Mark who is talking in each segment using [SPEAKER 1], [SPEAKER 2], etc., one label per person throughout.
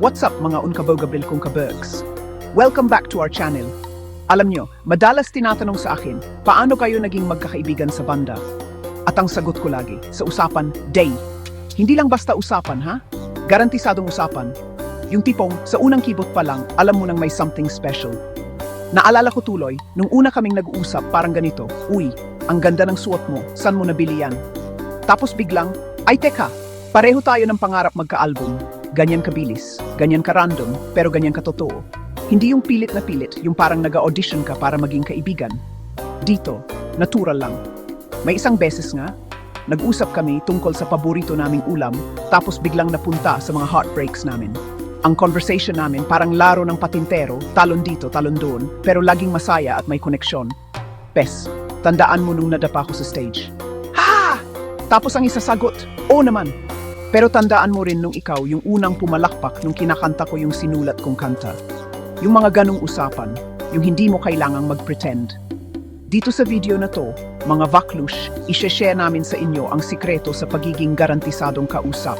[SPEAKER 1] What's up mga unkabogabil kong kabergs? Welcome back to our channel. Alam nyo, madalas tinatanong sa akin, paano kayo naging magkakaibigan sa banda? At ang sagot ko lagi, sa usapan, day. Hindi lang basta usapan, ha? Garantisadong usapan. Yung tipong, sa unang kibot pa lang, alam mo nang may something special. Naalala ko tuloy, nung una kaming nag-uusap, parang ganito, Uy, ang ganda ng suot mo, saan mo nabili yan? Tapos biglang, ay teka, pareho tayo ng pangarap magka-album. Ganyan kabilis, ganyan ka-random, pero ganyan ka-totoo. Hindi yung pilit na pilit, yung parang nag-audition ka para maging kaibigan. Dito, natural lang. May isang beses nga, nag-usap kami tungkol sa paborito naming ulam, tapos biglang napunta sa mga heartbreaks namin. Ang conversation namin parang laro ng patintero, talon dito, talon doon, pero laging masaya at may koneksyon. Pes, tandaan mo nung nadapa ko sa stage. Ha! Tapos ang isasagot, oo naman. Pero tandaan mo rin nung ikaw yung unang pumalakpak nung kinakanta ko yung sinulat kong kanta. Yung mga ganong usapan, yung hindi mo kailangang mag-pretend. Dito sa video na to, mga vaklush, ishe-share namin sa inyo ang sikreto sa pagiging garantisadong kausap.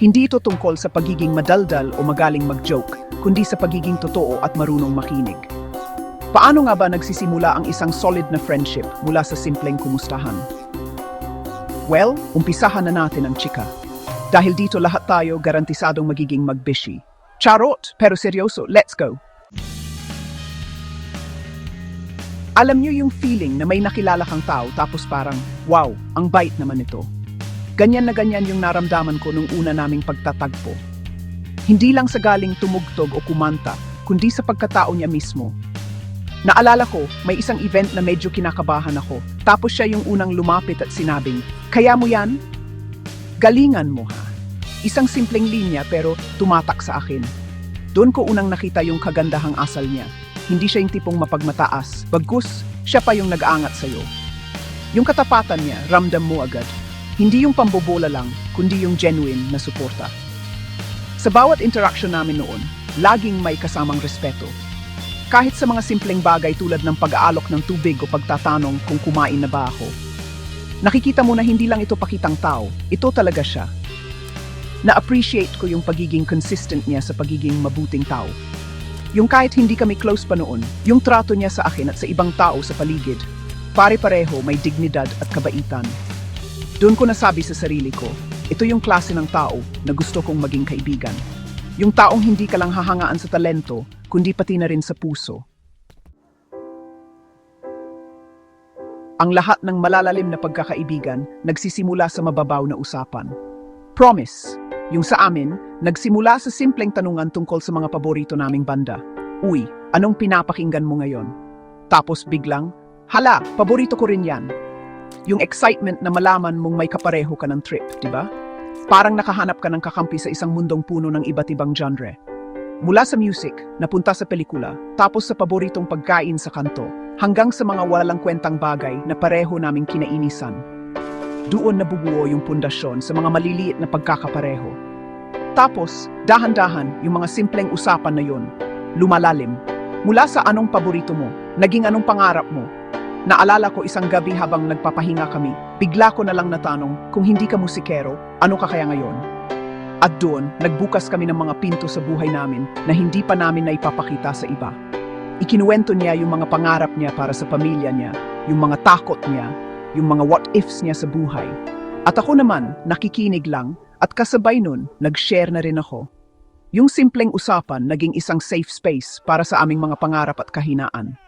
[SPEAKER 1] Hindi ito tungkol sa pagiging madaldal o magaling mag-joke, kundi sa pagiging totoo at marunong makinig. Paano nga ba nagsisimula ang isang solid na friendship mula sa simpleng kumustahan? Well, umpisahan na natin ang chika. Dahil dito lahat tayo garantisadong magiging magbishi. Charot, pero seryoso, let's go! Alam niyo yung feeling na may nakilala kang tao tapos parang, wow, ang bait naman ito. Ganyan na ganyan yung naramdaman ko nung una naming pagtatagpo. Hindi lang sa galing tumugtog o kumanta, kundi sa pagkatao niya mismo. Naalala ko, may isang event na medyo kinakabahan ako, tapos siya yung unang lumapit at sinabing, Kaya mo yan? Galingan mo ha. Isang simpleng linya pero tumatak sa akin. Doon ko unang nakita yung kagandahang asal niya. Hindi siya yung tipong mapagmataas, bagkus, siya pa yung nag-aangat sa'yo. Yung katapatan niya, ramdam mo agad. Hindi yung pambobola lang, kundi yung genuine na suporta. Sa bawat interaction namin noon, laging may kasamang respeto. Kahit sa mga simpleng bagay tulad ng pag-aalok ng tubig o pagtatanong kung kumain na ba ako. Nakikita mo na hindi lang ito pakitang tao, ito talaga siya. Na-appreciate ko yung pagiging consistent niya sa pagiging mabuting tao. Yung kahit hindi kami close pa noon, yung trato niya sa akin at sa ibang tao sa paligid, pare-pareho may dignidad at kabaitan. Doon ko nasabi sa sarili ko, ito yung klase ng tao na gusto kong maging kaibigan. Yung taong hindi ka lang hahangaan sa talento, kundi pati na rin sa puso. Ang lahat ng malalalim na pagkakaibigan nagsisimula sa mababaw na usapan. Promise, yung sa amin, nagsimula sa simpleng tanungan tungkol sa mga paborito naming banda. Uy, anong pinapakinggan mo ngayon? Tapos biglang, hala, paborito ko rin yan. Yung excitement na malaman mong may kapareho ka ng trip, di ba? Parang nakahanap ka ng kakampi sa isang mundong puno ng iba't ibang genre. Mula sa music, napunta sa pelikula, tapos sa paboritong pagkain sa kanto, hanggang sa mga walang kwentang bagay na pareho naming kinainisan. Doon nabubuo yung pundasyon sa mga maliliit na pagkakapareho. Tapos, dahan-dahan, yung mga simpleng usapan na yun, lumalalim. Mula sa anong paborito mo, naging anong pangarap mo. Naalala ko isang gabi habang nagpapahinga kami, bigla ko na lang natanong, kung hindi ka musikero, ano ka kaya ngayon? At doon, nagbukas kami ng mga pinto sa buhay namin na hindi pa namin na ipapakita sa iba. Ikinuwento niya yung mga pangarap niya para sa pamilya niya, yung mga takot niya, yung mga what-ifs niya sa buhay. At ako naman, nakikinig lang, at kasabay nun, nag-share na rin ako. Yung simpleng usapan naging isang safe space para sa aming mga pangarap at kahinaan.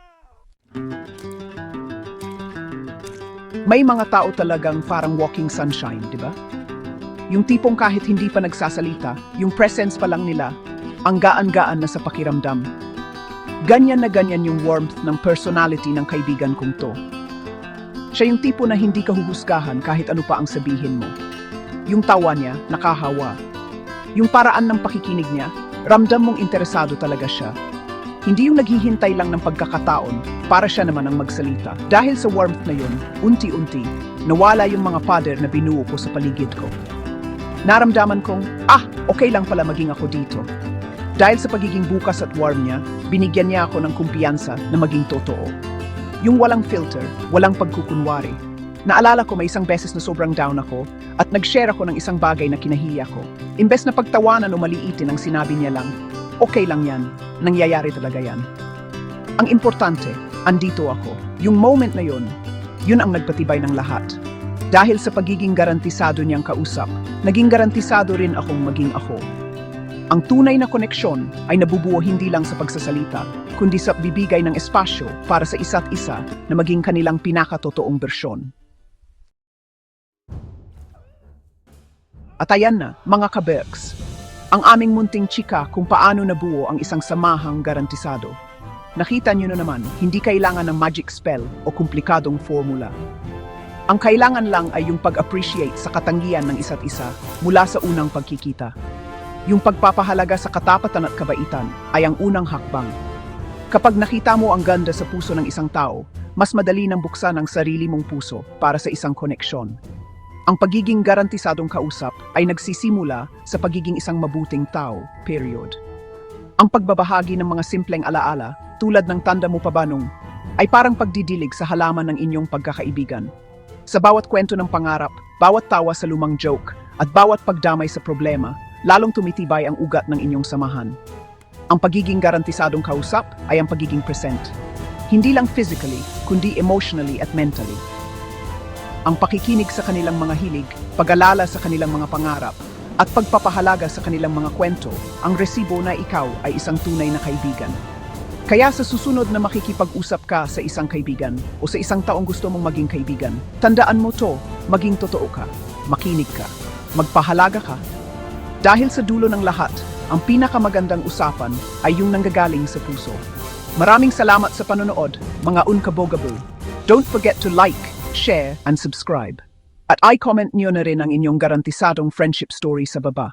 [SPEAKER 1] May mga tao talagang parang walking sunshine, di ba? Yung tipong kahit hindi pa nagsasalita, yung presence pa lang nila, ang gaan-gaan na sa pakiramdam. Ganyan na ganyan yung warmth ng personality ng kaibigan kong to. Siya yung tipo na hindi ka huhusgahan kahit ano pa ang sabihin mo. Yung tawa niya, nakahawa. Yung paraan ng pakikinig niya, ramdam mong interesado talaga siya. Hindi yung naghihintay lang ng pagkakataon para siya naman ang magsalita. Dahil sa warmth na yun, unti-unti, nawala yung mga pader na binuo ko sa paligid ko. Naramdaman kong, ah, okay lang pala maging ako dito. Dahil sa pagiging bukas at warm niya, binigyan niya ako ng kumpiyansa na maging totoo. Yung walang filter, walang pagkukunwari. Naalala ko may isang beses na sobrang down ako at nag-share ako ng isang bagay na kinahiya ko. Imbes na pagtawanan o maliitin ang sinabi niya lang, okay lang yan, nangyayari talaga yan. Ang importante, andito ako. Yung moment na yun, yun ang nagpatibay ng lahat. Dahil sa pagiging garantisado niyang kausap, naging garantisado rin akong maging ako. Ang tunay na koneksyon ay nabubuo hindi lang sa pagsasalita, kundi sa bibigay ng espasyo para sa isa't isa na maging kanilang pinakatotoong bersyon. At ayan na, mga kaberks, ang aming munting chika kung paano nabuo ang isang samahang garantisado. Nakita niyo na naman, hindi kailangan ng magic spell o komplikadong formula. Ang kailangan lang ay yung pag-appreciate sa katangian ng isa't isa mula sa unang pagkikita. Yung pagpapahalaga sa katapatan at kabaitan ay ang unang hakbang. Kapag nakita mo ang ganda sa puso ng isang tao, mas madali nang buksan ang sarili mong puso para sa isang koneksyon. Ang pagiging garantisadong kausap ay nagsisimula sa pagiging isang mabuting tao, period. Ang pagbabahagi ng mga simpleng alaala, tulad ng tanda mo pa ba nung, ay parang pagdidilig sa halaman ng inyong pagkakaibigan. Sa bawat kwento ng pangarap, bawat tawa sa lumang joke, at bawat pagdamay sa problema, lalong tumitibay ang ugat ng inyong samahan. Ang pagiging garantisadong kausap ay ang pagiging present. Hindi lang physically, kundi emotionally at mentally. Ang pakikinig sa kanilang mga hilig, pag-alala sa kanilang mga pangarap, at pagpapahalaga sa kanilang mga kwento, ang resibo na ikaw ay isang tunay na kaibigan. Kaya sa susunod na makikipag-usap ka sa isang kaibigan o sa isang taong gusto mong maging kaibigan, tandaan mo to, maging totoo ka, makinig ka, magpahalaga ka. Dahil sa dulo ng lahat, ang pinakamagandang usapan ay yung nanggagaling sa puso. Maraming salamat sa panonood, mga unkabogabu. Don't forget to like, share, and subscribe. At i-comment niyo na rin ang inyong garantisadong friendship story sa baba.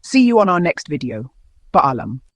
[SPEAKER 1] See you on our next video. Paalam.